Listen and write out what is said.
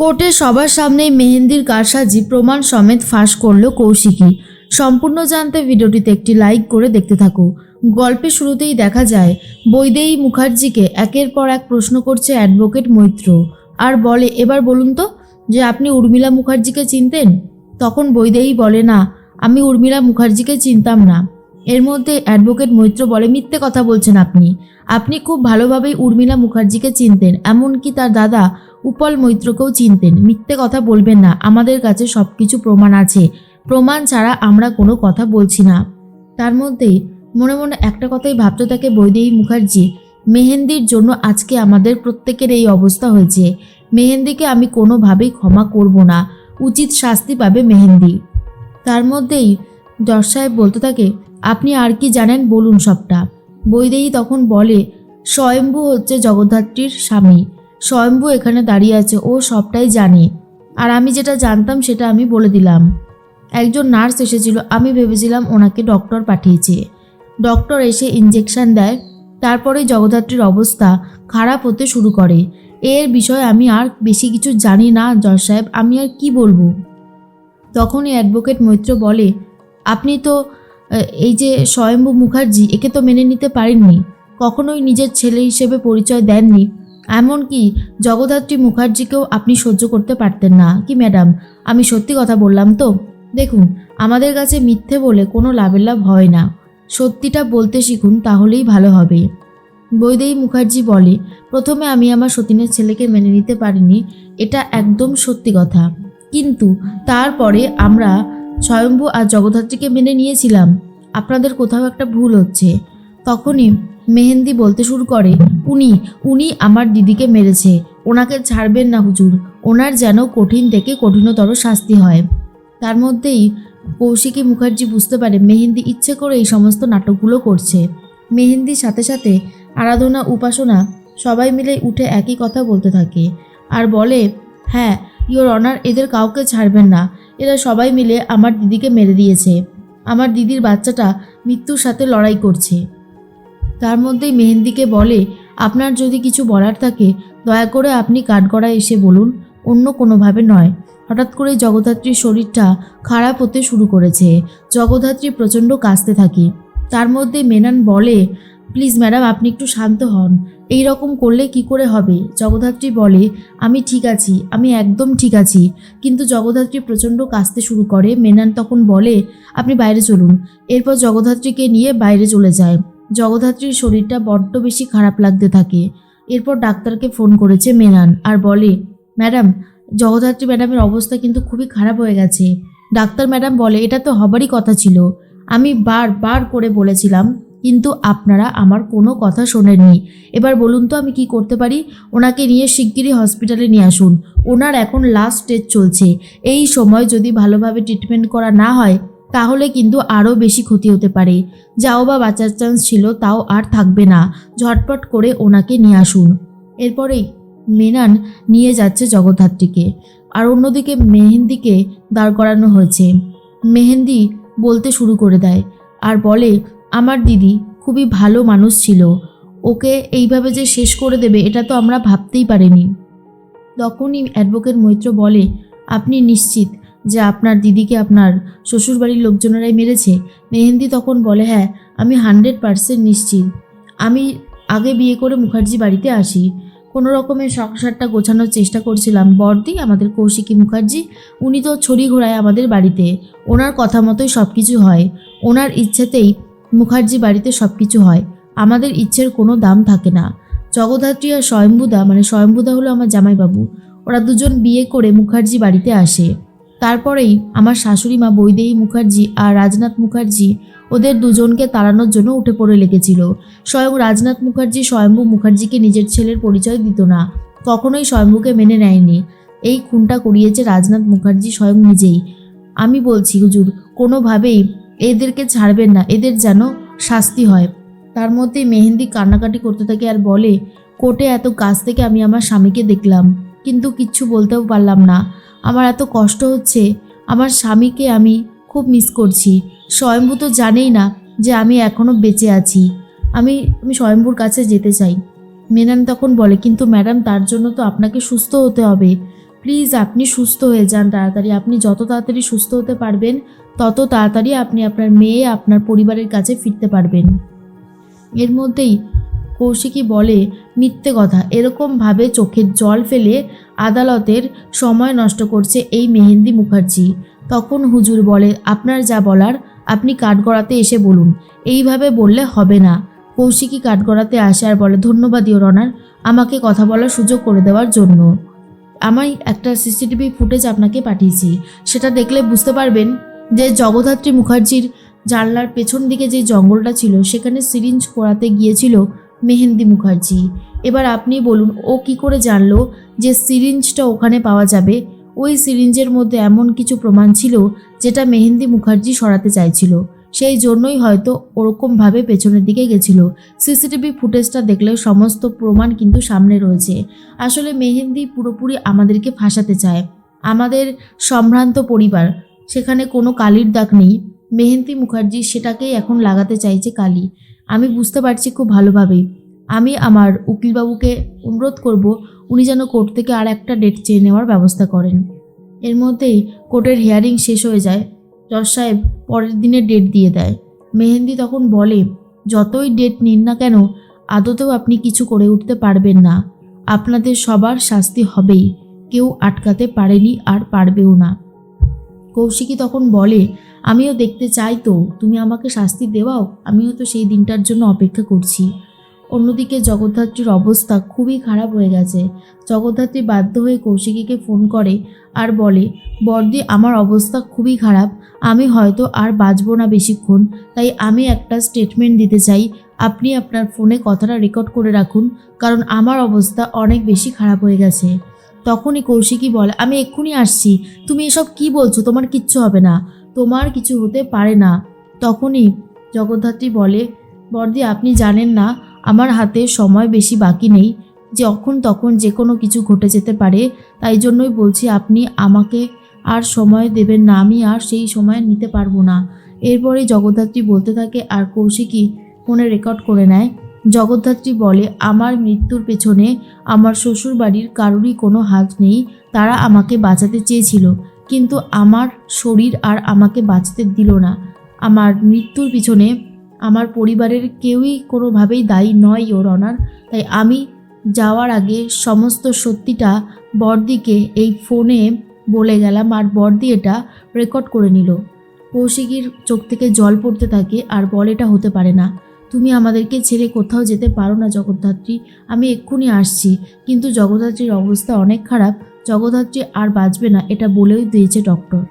কোর্টে সবার সামনেই মেহেন্দির কারসাজি প্রমাণ সমেত ফাঁস করল কৌশিকী। সম্পূর্ণ জানতে ভিডিওটিতে একটি লাইক করে দেখতে থাকো। গল্পের শুরুতেই দেখা যায়, বৈদেয়ী মুখার্জিকে একের পর এক প্রশ্ন করছে অ্যাডভোকেট মৈত্র। আর বলে, এবার বলুন তো, যে আপনি উর্মিলা মুখার্জিকে চিনতেন? তখন বৈদেহী বলে, না, আমি উর্মিলা মুখার্জিকে চিনতাম না। এর মধ্যে অ্যাডভোকেট মৈত্র বলে, মিথ্যে কথা বলছেন আপনি। আপনি খুব ভালোভাবেই উর্মিলা মুখার্জিকে চিনতেন। এমনকি তার দাদা উপল মৈত্রকেও চিনতেন। মিথ্যে কথা বলবেন না, আমাদের কাছে সব কিছু প্রমাণ আছে। প্রমাণ ছাড়া আমরা কোনো কথা বলছি না। তার মধ্যেই মনে মনে একটা কথাই ভাবতে থাকে বৈদেহী মুখার্জি, মেহেন্দির জন্য আজকে আমাদের প্রত্যেকের এই অবস্থা হয়েছে। মেহেন্দিকে আমি কোনোভাবেই ক্ষমা করব না, উচিত শাস্তি পাবে মেহেন্দি। তার মধ্যেই জজ সাহেব বলতে থাকে, আপনি আর কি জানেন? বলুন সবটা। বৈদেহী তখন বলে, স্বয়ম্ভু হচ্ছে জগদ্ধাত্রীর স্বামী। স্বয়ম্ভু এখানে দাঁড়িয়ে আছে, ও সবটাই জানে। আর আমি যেটা জানতাম সেটা আমি বলে দিলাম। একজন নার্স এসেছিল, আমি ভেবেছিলাম ওনাকে ডক্টর পাঠিয়েছে। ডক্টর এসে ইঞ্জেকশন দেয়, তারপরেই জগদ্ধাত্রীর অবস্থা খারাপ হতে শুরু করে। এর বিষয়ে আমি আর বেশি কিছু জানি না, জজ সাহেব, আমি আর কি বলব? তখনই অ্যাডভোকেট মৈত্র বলে, আপনি তো এই যে স্বয়ম্ভু মুখার্জি, একে তো মেনে নিতে পারেননি। কখনোই নিজের ছেলে হিসেবে পরিচয় দেননি। এমনকি জগদ্ধাত্রী মুখার্জিকেও আপনি সহ্য করতে পারতেন না। কি ম্যাডাম? আমি সত্যি কথা বললাম তো? দেখুন, আমাদের কাছে মিথ্যে বলে কোনো লাভের লাভ হয় না। সত্যিটা বলতে শিখুন, তাহলেই ভালো হবে। বৈদেহী মুখার্জি বলে, প্রথমে আমি আমার সতীনের ছেলেকে মেনে নিতে পারিনি, এটা একদম সত্যি কথা। কিন্তু তারপরে আমরা স্বয়ম্ভু আর জগদ্ধাত্রীকে মেনে নিয়েছিলাম। আপনাদের কোথাও একটা ভুল হচ্ছে। তখনই মেহেন্দি বলতে শুরু করে, উনি উনি আমার দিদিকে মেরেছে, ওনাকে ছাড়বেন না হুজুর, ওনার যেন কঠিন থেকে কঠিনতর শাস্তি হয়। তার মধ্যেই কৌশিকী মুখার্জি বুঝতে পারে মেহেন্দি ইচ্ছে করে এই সমস্ত নাটকগুলো করছে। মেহেন্দির সাথে সাথে আরাধনা, উপাসনা সবাই মিলে উঠে একই কথা বলতে থাকে আর বলে হ্যাঁ ইওর অনার এদের কাউকে ছাড়বেন না, এরা সবাই মিলে আমার দিদিকে মেরে দিয়েছে। আমার দিদির বাচ্চাটা মৃত্যুর সাথে লড়াই করছে। তার মধ্যেই মেহেন্দিকে বলে, আপনার যদি কিছু বলার থাকে, দয়া করে আপনি কাঠগড়ায় এসে বলুন, অন্য কোনোভাবে নয়। হঠাৎ করে জগদ্ধাত্রীর শরীরটা খারাপ হতে শুরু করেছে। জগদ্ধাত্রী প্রচণ্ড কাঁচতে থাকে। তার মধ্যে মেনান বলে, প্লিজ ম্যাডাম, আপনি একটু শান্ত হন। এই রকম করলে কি করে হবে? জগদ্ধাত্রী বলে, আমি ঠিক আছি, আমি একদম ঠিক আছি। কিন্তু জগদ্ধাত্রী প্রচণ্ড কাঁচতে শুরু করে। মেনান তখন বলে, আপনি বাইরে চলুন। এরপর জগদ্ধাত্রীকে নিয়ে বাইরে চলে যায়। জগদ্ধাত্রীর শরীরটা বড্ড বেশি খারাপ লাগতে থাকে। এরপর ডাক্তারকে ফোন করেছে মেনান আর বলে, ম্যাডাম, জগদ্ধাত্রী ম্যাডামের অবস্থা কিন্তু খুবই খারাপ হয়ে গেছে। ডাক্তার ম্যাডাম বলে, এটা তো হবারই কথা ছিল। আমি বার বার করে বলেছিলাম, কিন্তু আপনারা আমার কোনো কথা শোনেননি। এবার বলুন তো আমি কি করতে পারি? ওনাকে নিয়ে শিগগিরই হসপিটালে নিয়ে আসুন। ওনার এখন লাস্ট স্টেজ চলছে। এই সময় যদি ভালোভাবে ট্রিটমেন্ট করা না হয় তাহলে কিন্তু আরও বেশি ক্ষতি হতে পারে। যাও বা বাঁচার চান্স ছিল, তাও আর থাকবে না। ঝটপট করে ওনাকে নিয়ে আসুন। এরপরেই মেনান নিয়ে যাচ্ছে জগদ্ধাত্রীকে। আর অন্যদিকে মেহেন্দিকে দাঁড় করানো হয়েছে। মেহেন্দি বলতে শুরু করে দেয়, আর বলে, আমার দিদি খুবই ভালো মানুষ ছিল। ওকে এইভাবে যে শেষ করে দেবে, এটা তো আমরা ভাবতেই পারিনি। তখনই অ্যাডভোকেট মৈত্র বলে, আপনি নিশ্চিত যে আপনার দিদিকে আপনার শ্বশুরবাড়ির লোকজনেরাই মেরেছে। মেহেন্দি তখন বলে হ্যাঁ আমি হান্ড্রেড পারসেন্ট নিশ্চিত। আমি আগে বিয়ে করে মুখার্জি বাড়িতে আসি। কোনো রকমের সংসারটা গোছানোর চেষ্টা করছিলাম। বর্দি আমাদের কৌশিকী মুখার্জি, উনি তো ছড়ি ঘোরায় আমাদের বাড়িতে। ওনার কথা মতোই সব কিছু হয়। ওনার ইচ্ছেতেই মুখার্জি বাড়িতে সব কিছু হয়। আমাদের ইচ্ছের কোনো দাম থাকে না। জগদ্ধাত্রী আর স্বয়ম্বুদা মানে স্বয়ম্বুদা হলো আমার জামাইবাবু। ওরা দুজন বিয়ে করে মুখার্জি বাড়িতে আসে। তারপরেই আমার শাশুড়ি মা বৈদেহী মুখার্জি আর রাজনাথ মুখার্জি ওদের দুজনকে তাড়ানোর জন্য উঠে পড়ে লেগেছিল। স্বয়ং রাজনাথ মুখার্জি স্বয়ম্ভু মুখার্জিকে নিজের ছেলের পরিচয় দিত না। কখনোই স্বয়ম্ভুকে মেনে নেয়নি। এই খুনটা করিয়েছে রাজনাথ মুখার্জি স্বয়ং নিজেই। আমি বলছি, হুজুর, কোনোভাবেই এদেরকে ছাড়বেন না। এদের যেন শাস্তি হয়। তার মধ্যে মেহেন্দি কান্নাকাটি করতে থাকে আর বলে কোর্টে এত কাছ থেকে আমি আমার স্বামীকে দেখলাম। কিন্তু কিচ্ছু বলতেও পারলাম না। আমার এত কষ্ট হচ্ছে, আমার স্বামীকে আমি খুব মিস করছি। স্বয়ম্ভু তো জানেই না যে আমি এখনও বেঁচে আছি। আমি আমি স্বয়ম্ভুর কাছে যেতে চাই। মেনান তখন বলে, কিন্তু ম্যাডাম, তার জন্য তো আপনাকে সুস্থ হতে হবে। প্লিজ আপনি সুস্থ হয়ে যান তাড়াতাড়ি। আপনি যত তাড়াতাড়ি সুস্থ হতে পারবেন, তত তাড়াতাড়ি আপনি আপনার মেয়ে, আপনার পরিবারের কাছে ফিরতে পারবেন। এর মধ্যেই কৌশিকী বলে মিথ্যে কথা। এরকমভাবে চোখের জল ফেলে আদালতের সময় নষ্ট করছে এই মেহেন্দি মুখার্জি। তখন হুজুর বলে, আপনার যা বলার, আপনি কাঠগড়াতে এসে বলুন। এইভাবে বললে হবে না। কৌশিকী কাঠগড়াতে আসে আর বলে ধন্যবাদ ইওর অনার, আমাকে কথা বলার সুযোগ করে দেওয়ার জন্য। আমি একটা সিসিটিভি ফুটেজ আপনাকে পাঠিয়েছি। সেটা দেখলে বুঝতে পারবেন যে জগদ্ধাত্রী মুখার্জির জানলার পেছন দিকে যে জঙ্গলটা ছিল, সেখানে সিরিঞ্জ করাতে গিয়েছিল মেহেন্দি মুখার্জি। এবার আপনি বলুন, ও কি করে জানলো যে সিরিঞ্জটা ওখানে পাওয়া যাবে? ওই সিরিঞ্জের মধ্যে এমন কিছু প্রমাণ ছিল যেটা মেহেন্দি মুখার্জি সরাতে চাইছিল। সেই জন্যই হয়তো ওরকমভাবে পেছনের দিকে গেছিল। সিসিটিভি ফুটেজটা দেখলে সমস্ত প্রমাণ কিন্তু সামনে রয়েছে। আসলে মেহেন্দি পুরোপুরি আমাদেরকে ফাঁসাতে চায়। আমাদের সম্ভ্রান্ত পরিবার, সেখানে কোনো কালির দাগ নেই। মেহেন্দি মুখার্জি সেটাকেই এখন লাগাতে চাইছে কালি। আমি বুঝতে পারছি খুব ভালোভাবেই আমি আমার উকিলবাবুকে অনুরোধ করব, উনি যেন কোর্ট থেকে আর একটা ডেট চেয়ে নেওয়ার ব্যবস্থা করেন। এর মধ্যেই কোর্টের হিয়ারিং শেষ হয়ে যায়। জজ সাহেব পরের দিনের ডেট দিয়ে দেয়। মেহেন্দি তখন বলে, যতই ডেট নিন না কেন, আদতেও আপনি কিছু করে উঠতে পারবেন না। আপনাদের সবার শাস্তি হবেই। কেউ আটকাতে পারেনি আর পারবেও না। কৌশিকী তখন বলে, আমিও দেখতে চাই তো, তুমি আমাকে শাস্তি দেওয়াও, আমিও তো সেই দিনটার জন্য অপেক্ষা করছি। অন্যদিকে জগদ্ধাত্রীর অবস্থা খুবই খারাপ হয়ে গেছে। জগদ্ধাত্রী বাধ্য হয়ে কৌশিকীকে ফোন করে আর বলে, বর্দি, আমার অবস্থা খুবই খারাপ। আমি হয়তো আর বাঁচবো না বেশিক্ষণ। তাই আমি একটা স্টেটমেন্ট দিতে চাই। আপনি আপনার ফোনে কথাটা রেকর্ড করে রাখুন, কারণ আমার অবস্থা অনেক বেশি খারাপ হয়ে গেছে। তখনই কৌশিকী বলে, আমি এক্ষুনি আসছি। তুমি এসব কি বলছো? তোমার কিচ্ছু হবে না। তোমার কিছু হতে পারে না। তখনই জগদ্ধাত্রী বলে বর্দি আপনি জানেন না, আমার হাতে সময় বেশি বাকি নেই। যখন তখন যে কোনো কিছু ঘটে যেতে পারে। তাই জন্যই বলছি, আপনি আমাকে আর সময় দেবেন না। আমি আর সেই সময় নিতে পারব না। এরপরে জগদ্ধাত্রী বলতে থাকে, আর কৌশিকী ফোনে রেকর্ড করে নেয়। জগদ্ধাত্রী বলে, আমার মৃত্যুর পেছনে আমার শ্বশুর বাড়ির কারোরই কোনো হাত নেই। তারা আমাকে বাঁচাতে চেয়েছিল, কিন্তু আমার শরীর আর আমাকে বাঁচতে দিল না। আমার মৃত্যুর পিছনে আমার পরিবারের কেউই কোনোভাবেই দায়ী নয় ওর অনার তাই আমি যাওয়ার আগে সমস্ত সত্যিটা বর্দিকে এই ফোনে বলে গেলাম আর বর্দি এটা রেকর্ড করে নিল। কৌশিকীর চোখ থেকে জল পড়তে থাকে আর বল এটা হতে পারে না। তুমি আমাদেরকে ছেড়ে কোথাও যেতে পারো না, জগদ্ধাত্রী। আমি এক্ষুনি আসছি। কিন্তু জগদ্ধাত্রীর অবস্থা অনেক খারাপ। জগদ্ধাত্রী আর বাঁচবে না, এটা বলেই দিয়েছে ডক্টর।